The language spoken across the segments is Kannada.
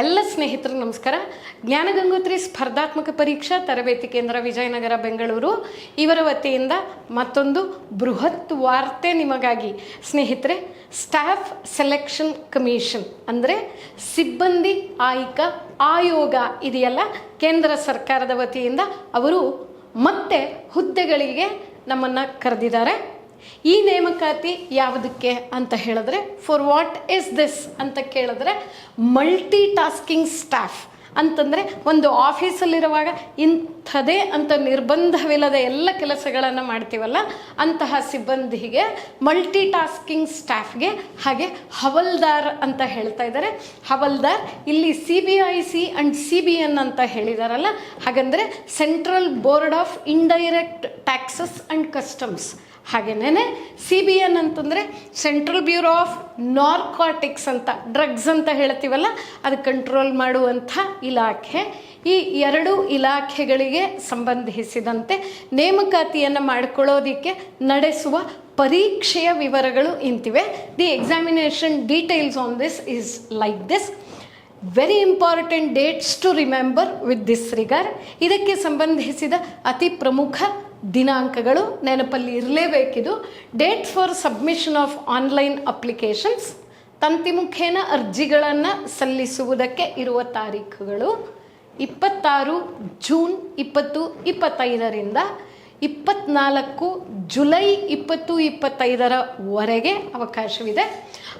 ಎಲ್ಲ ಸ್ನೇಹಿತರು ನಮಸ್ಕಾರ. ಜ್ಞಾನಗಂಗೋತ್ರಿ ಸ್ಪರ್ಧಾತ್ಮಕ ಪರೀಕ್ಷಾ ತರಬೇತಿ ಕೇಂದ್ರ ವಿಜಯನಗರ, ಬೆಂಗಳೂರು. ಇವರ ವತಿಯಿಂದ ಮತ್ತೊಂದು ಬೃಹತ್ ವಾರ್ತೆ ನಿಮಗಾಗಿ. ಸ್ನೇಹಿತರೆ, ಸ್ಟಾಫ್ ಸೆಲೆಕ್ಷನ್ ಕಮಿಷನ್ ಅಂದರೆ ಸಿಬ್ಬಂದಿ ಆಯ್ಕ ಆಯೋಗ ಇದೆಯಲ್ಲ? ಕೇಂದ್ರ ಸರ್ಕಾರದ ವತಿಯಿಂದ ಅವರು ಮತ್ತೆ ಹುದ್ದೆಗಳಿಗೆ ನಮ್ಮನ್ನು ಕರೆದಿದ್ದಾರೆ. ಈ ನೇಮಕಾತಿ ಯಾವುದಕ್ಕೆ ಅಂತ ಹೇಳಿದ್ರೆ ಫಾರ್ ವಾಟ್ ಇಸ್ ದಿಸ್ ಅಂತ ಕೇಳಿದ್ರೆ ಮಲ್ಟಿ ಟಾಸ್ಕಿಂಗ್ ಸ್ಟಾಫ್ ಅಂತಂದರೆ, ಒಂದು ಆಫೀಸಲ್ಲಿರುವಾಗ ಇಂಥದೇ ಅಂತ ನಿರ್ಬಂಧವಿಲ್ಲದ ಎಲ್ಲ ಕೆಲಸಗಳನ್ನು ಮಾಡ್ತೀವಲ್ಲ, ಅಂತಹ ಸಿಬ್ಬಂದಿಗೆ ಮಲ್ಟಿ ಟಾಸ್ಕಿಂಗ್ ಸ್ಟಾಫ್ಗೆ ಹಾಗೆ ಹವಲ್ದಾರ್ ಅಂತ ಹೇಳ್ತಾ ಇದ್ದಾರೆ. ಹವಲ್ದಾರ್ ಇಲ್ಲಿ C B I C and C B N ಅಂತ ಹೇಳಿದಾರಲ್ಲ, ಹಾಗಂದರೆ central board of indirect taxes and customs ಹಾಗೇನೇ ಸಿ ಬಿ ಎನ್ ಅಂತಂದರೆ ಸೆಂಟ್ರಲ್ ಬ್ಯೂರೋ ಆಫ್ ನಾರ್ಕಾಟಿಕ್ಸ್ ಅಂತ ಡ್ರಗ್ಸ್ ಅಂತ ಹೇಳ್ತೀವಲ್ಲ, ಅದು ಕಂಟ್ರೋಲ್ ಮಾಡುವಂಥ ಇಲಾಖೆ. ಈ ಎರಡು ಇಲಾಖೆಗಳಿಗೆ ಸಂಬಂಧಿಸಿದಂತೆ ನೇಮಕಾತಿಯನ್ನು ಮಾಡಿಕೊಳ್ಳೋದಕ್ಕೆ ನಡೆಸುವ ಪರೀಕ್ಷೆಯ ವಿವರಗಳು ಇಂತಿವೆ. The examination details on this is like this very important dates to remember with this regard ಇದಕ್ಕೆ ಸಂಬಂಧಿಸಿದ ಅತಿ ಪ್ರಮುಖ ದಿನಾಂಕಗಳು ನೆನಪಲ್ಲಿ ಇರಲೇಬೇಕಿದು. Date for submission of online applications ತಂತಿ ಮುಖೇನ ಅರ್ಜಿಗಳನ್ನು ಸಲ್ಲಿಸುವುದಕ್ಕೆ ಇರುವ ತಾರೀಖುಗಳು ಇಪ್ಪತ್ತಾರು ಜೂನ್ ಇಪ್ಪತ್ತು ಇಪ್ಪತ್ತೈದರಿಂದ ಇಪ್ಪತ್ನಾಲ್ಕು ಜುಲೈ ಇಪ್ಪತ್ತು ಇಪ್ಪತ್ತೈದರವರೆಗೆ ಅವಕಾಶವಿದೆ.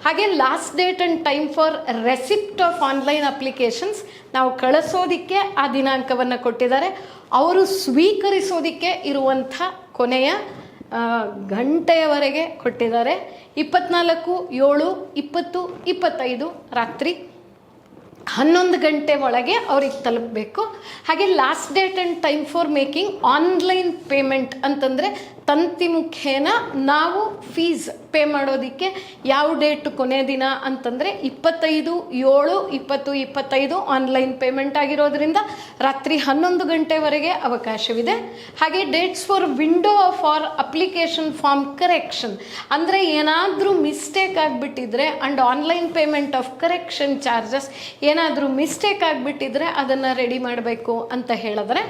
ಹಾಗೆ last date and time for receipt of online applications ನಾವು ಕಳಿಸೋದಕ್ಕೆ ಆ ದಿನಾಂಕವನ್ನು ಕೊಟ್ಟಿದ್ದಾರೆ. ಅವರು ಸ್ವೀಕರಿಸೋದಕ್ಕೆ ಇರುವಂಥ ಕೊನೆಯ ಗಂಟೆಯವರೆಗೆ ಕೊಟ್ಟಿದ್ದಾರೆ. ಇಪ್ಪತ್ನಾಲ್ಕು ಏಳು ಇಪ್ಪತ್ತು ಇಪ್ಪತ್ತೈದು ರಾತ್ರಿ. ಹನ್ನೊಂದು ಗಂಟೆ ಒಳಗೆ ಅವ್ರಿಗೆ ತಲುಪಬೇಕು. ಹಾಗೆ last date and time for making online payment ಅಂತಂದರೆ ತಂತಿ ಮುಖೇನ ನಾವು ಫೀಸ್ ಪೇ ಮಾಡೋದಕ್ಕೆ ಯಾವ ಡೇಟ್ ಕೊನೆ ದಿನ ಅಂತಂದರೆ ಇಪ್ಪತ್ತೈದು, ಏಳು, ಇಪ್ಪತ್ತು, ಇಪ್ಪತ್ತೈದು ಆನ್ಲೈನ್ ಪೇಮೆಂಟ್ ಆಗಿರೋದ್ರಿಂದ ರಾತ್ರಿ ಹನ್ನೊಂದು ಗಂಟೆವರೆಗೆ ಅವಕಾಶವಿದೆ. ಹಾಗೆ dates for window for application form correction ಅಂದರೆ ಏನಾದರೂ mistake ಆಗಿಬಿಟ್ಟಿದ್ರೆ and online payment of correction charges ಏನಾದರೂ ಮಿಸ್ಟೇಕ್ ಆಗಿಬಿಟ್ಟಿದ್ರೆ ಅದನ್ನು ರೆಡಿ ಮಾಡಬೇಕು ಅಂತ ಹೇಳಿದ್ರೆ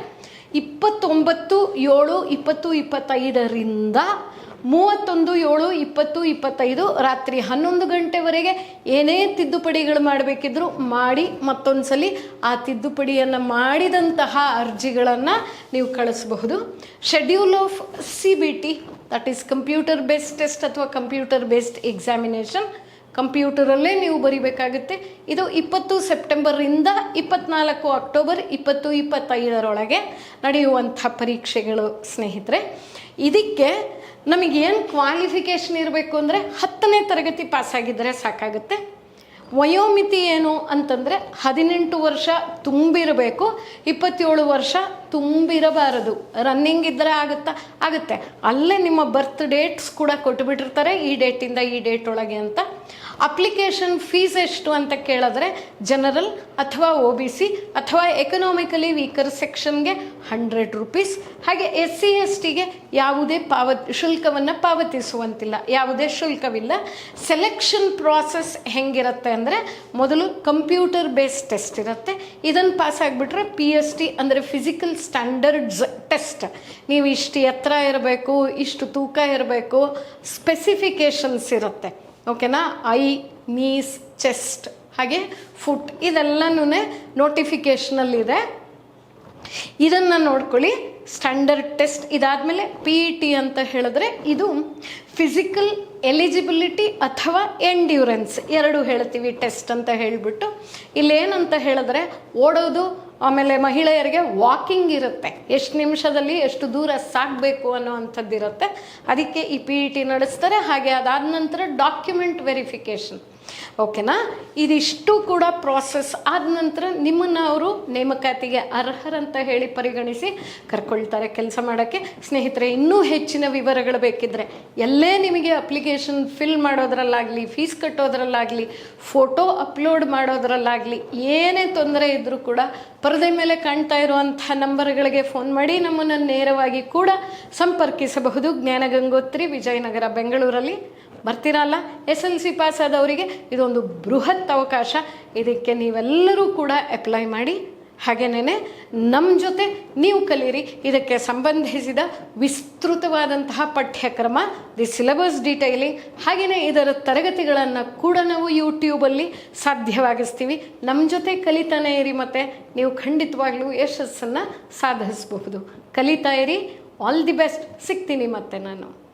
ಇಪ್ಪತ್ತೊಂಬತ್ತು, ಏಳು, ಇಪ್ಪತ್ತು, ಇಪ್ಪತ್ತೈದರಿಂದ ಮೂವತ್ತೊಂದು, ಏಳು, ಇಪ್ಪತ್ತು, ಇಪ್ಪತ್ತೈದು ರಾತ್ರಿ ಹನ್ನೊಂದು ಗಂಟೆವರೆಗೆ ಏನೇ ತಿದ್ದುಪಡಿಗಳು ಮಾಡಬೇಕಿದ್ರು ಮಾಡಿ ಮತ್ತೊಂದು ಸಲ ಆ ತಿದ್ದುಪಡಿಯನ್ನು ಮಾಡಿದಂತಹ ಅರ್ಜಿಗಳನ್ನು ನೀವು ಕಳಿಸಬಹುದು. Schedule of C B T that is computer based test ಅಥವಾ ಕಂಪ್ಯೂಟರ್ ಬೇಸ್ಡ್ ಎಕ್ಸಾಮಿನೇಷನ್ ಕಂಪ್ಯೂಟರಲ್ಲೇ ನೀವು ಬರಿಬೇಕಾಗುತ್ತೆ. ಇದು ಇಪ್ಪತ್ತು ಸೆಪ್ಟೆಂಬರಿಂದ ಇಪ್ಪತ್ನಾಲ್ಕು ಅಕ್ಟೋಬರ್ ಇಪ್ಪತ್ತು ಇಪ್ಪತ್ತೈದರೊಳಗೆ ನಡೆಯುವಂಥ ಪರೀಕ್ಷೆಗಳು, ಸ್ನೇಹಿತರೆ. ಇದಕ್ಕೆ ನಮಗೇನು ಕ್ವಾಲಿಫಿಕೇಷನ್ ಇರಬೇಕು ಅಂದರೆ ಹತ್ತನೇ ತರಗತಿ ಪಾಸಾಗಿದ್ದರೆ ಸಾಕಾಗುತ್ತೆ. ವಯೋಮಿತಿ ಏನು ಅಂತಂದರೆ ಹದಿನೆಂಟು ವರ್ಷ ತುಂಬಿರಬೇಕು, ಇಪ್ಪತ್ತೇಳು ವರ್ಷ ತುಂಬಿರಬಾರದು. ರನ್ನಿಂಗ್ ಇದ್ದರೆ ಆಗುತ್ತಾ? ಆಗುತ್ತೆ. ಅಲ್ಲೇ ನಿಮ್ಮ ಬರ್ತ್ ಡೇಟ್ಸ್ ಕೂಡ ಕೊಟ್ಟುಬಿಟ್ಟಿರ್ತಾರೆ ಈ ಡೇಟಿಂದ ಈ ಡೇಟ್ ಒಳಗೆ ಅಂತ. ಅಪ್ಲಿಕೇಶನ್ ಫೀಸ್ ಎಷ್ಟು ಅಂತ ಕೇಳಿದ್ರೆ ಜನರಲ್ ಅಥವಾ ಒ ಬಿ ಸಿ ಅಥವಾ ಎಕನಾಮಿಕಲಿ ವೀಕರ್ ಸೆಕ್ಷನ್ಗೆ ಹಂಡ್ರೆಡ್ ರುಪೀಸ್ ಹಾಗೆ ಎಸ್ ಸಿ ಎಸ್ ಟಿಗೆ ಯಾವುದೇ ಪಾವತಿ, ಶುಲ್ಕವನ್ನು ಪಾವತಿಸುವಂತಿಲ್ಲ. ಯಾವುದೇ ಶುಲ್ಕವಿಲ್ಲ. ಸೆಲೆಕ್ಷನ್ ಪ್ರಾಸೆಸ್ ಹೆಂಗಿರುತ್ತೆ ಅಂದರೆ ಮೊದಲು ಕಂಪ್ಯೂಟರ್ ಬೇಸ್ಡ್ ಟೆಸ್ಟ್ ಇರುತ್ತೆ. ಇದನ್ನು ಪಾಸ್ ಆಗಿಬಿಟ್ರೆ ಪಿ ಎಸ್ ಟಿ ಅಂದರೆ ಫಿಸಿಕಲ್ ಸ್ಟ್ಯಾಂಡರ್ಡ್ಸ್ ಟೆಸ್ಟ್ ನೀವು ಇಷ್ಟು ಎತ್ತರ ಇರಬೇಕು, ಇಷ್ಟು ತೂಕ ಇರಬೇಕು ಸ್ಪೆಸಿಫಿಕೇಷನ್ಸ್ ಇರುತ್ತೆ. ಓಕೆನಾ ಐ ನೀಸ್ ಚೆಸ್ಟ್ ಹಾಗೆ ಫುಟ್ ಇದೆಲ್ಲನೂ ನೋಟಿಫಿಕೇಷನಲ್ಲಿದೆ ಇದನ್ನು ನೋಡ್ಕೊಳ್ಳಿ. ಸ್ಟ್ಯಾಂಡರ್ಡ್ ಟೆಸ್ಟ್ ಇದಾದಮೇಲೆ ಪಿ ಇ ಟಿ ಅಂತ ಹೇಳಿದ್ರೆ ಇದು ಫಿಸಿಕಲ್ ಎಲಿಜಿಬಿಲಿಟಿ ಅಥವಾ ಎಂಡ್ಯೂರೆನ್ಸ್ ಎರಡು ಹೇಳ್ತೀವಿ ಟೆಸ್ಟ್ ಅಂತ ಹೇಳಿಬಿಟ್ಟು. ಇಲ್ಲೇನಂತ ಹೇಳಿದ್ರೆ ಓಡೋದು ಆಮೇಲೆ ಮಹಿಳೆಯರಿಗೆ ವಾಕಿಂಗ್ ಇರುತ್ತೆ. ಎಷ್ಟು ನಿಮಿಷದಲ್ಲಿ ಎಷ್ಟು ದೂರ ಸಾಗಬೇಕು ಅನ್ನೋವಂಥದ್ದು ಇರುತ್ತೆ ಅದಕ್ಕೆ ಈ ಪಿ ಇ ಟಿ ನಡೆಸ್ತಾರೆ. ಹಾಗೆ ಅದಾದ ನಂತರ ಡಾಕ್ಯುಮೆಂಟ್ ವೆರಿಫಿಕೇಷನ್ ಓಕೆನಾ? ಇದಿಷ್ಟು ಕೂಡ ಪ್ರಾಸೆಸ್ ಆದ ನಂತರ ನಿಮ್ಮನ್ನು ಅವರು ನೇಮಕಾತಿಗೆ ಅರ್ಹರಂತ ಹೇಳಿ ಪರಿಗಣಿಸಿ ಕರ್ಕೊಳ್ತಾರೆ ಕೆಲಸ ಮಾಡೋಕ್ಕೆ. ಸ್ನೇಹಿತರೆ, ಇನ್ನೂ ಹೆಚ್ಚಿನ ವಿವರಗಳು ಬೇಕಿದ್ದರೆ ಎಲ್ಲೇ ನಿಮಗೆ ಅಪ್ಲಿಕೇಶನ್ ಫಿಲ್ ಮಾಡೋದ್ರಲ್ಲಾಗಲಿ ಫೀಸ್ ಕಟ್ಟೋದ್ರಲ್ಲಾಗಲಿ ಫೋಟೋ ಅಪ್ಲೋಡ್ ಮಾಡೋದ್ರಲ್ಲಾಗಲಿ, ಏನೇ ತೊಂದರೆ ಇದ್ದರೂ ಕೂಡ ಪರದೆ ಮೇಲೆ ಕಾಣ್ತಾ ಇರುವಂಥ ನಂಬರ್ಗಳಿಗೆ ಫೋನ್ ಮಾಡಿ ನಮ್ಮನ್ನು ನೇರವಾಗಿ ಕೂಡ ಸಂಪರ್ಕಿಸಬಹುದು. ಜ್ಞಾನಗಂಗೋತ್ರಿ ವಿಜಯನಗರ, ಬೆಂಗಳೂರಲ್ಲಿ. ಬರ್ತೀರಲ್ಲ? ಎಸ್ ಎಲ್ ಸಿ ಪಾಸ್ ಆದವರಿಗೆ ಇದೊಂದು ಬೃಹತ್ ಅವಕಾಶ. ಇದಕ್ಕೆ ನೀವೆಲ್ಲರೂ ಕೂಡ ಅಪ್ಲೈ ಮಾಡಿ. ಹಾಗೇನೇ ನಮ್ಮ ಜೊತೆ ನೀವು ಕಲೀರಿ ಇದಕ್ಕೆ ಸಂಬಂಧಿಸಿದ ವಿಸ್ತೃತವಾದಂತಹ ಪಠ್ಯಕ್ರಮ ದಿ ಸಿಲೆಬಸ್ ಡೀಟೈಲಿಂಗ್ ಹಾಗೆಯೇ ಇದರ ತರಗತಿಗಳನ್ನು ಕೂಡ ನಾವು ಯೂಟ್ಯೂಬಲ್ಲಿ ಸಾಧ್ಯವಾಗಿಸ್ತೀವಿ. ನಮ್ಮ ಜೊತೆ ಕಲಿತಾನೇ ಇರಿ ಮತ್ತು. ನೀವು ಖಂಡಿತವಾಗ್ಲೂ ಯಶಸ್ಸನ್ನು ಸಾಧಿಸಬಹುದು. ಕಲಿತಾ ಇರಿ. ಆಲ್ ದಿ ಬೆಸ್ಟ್ ಸಿಗ್ತೀನಿ ಮತ್ತೆ ನಾನು.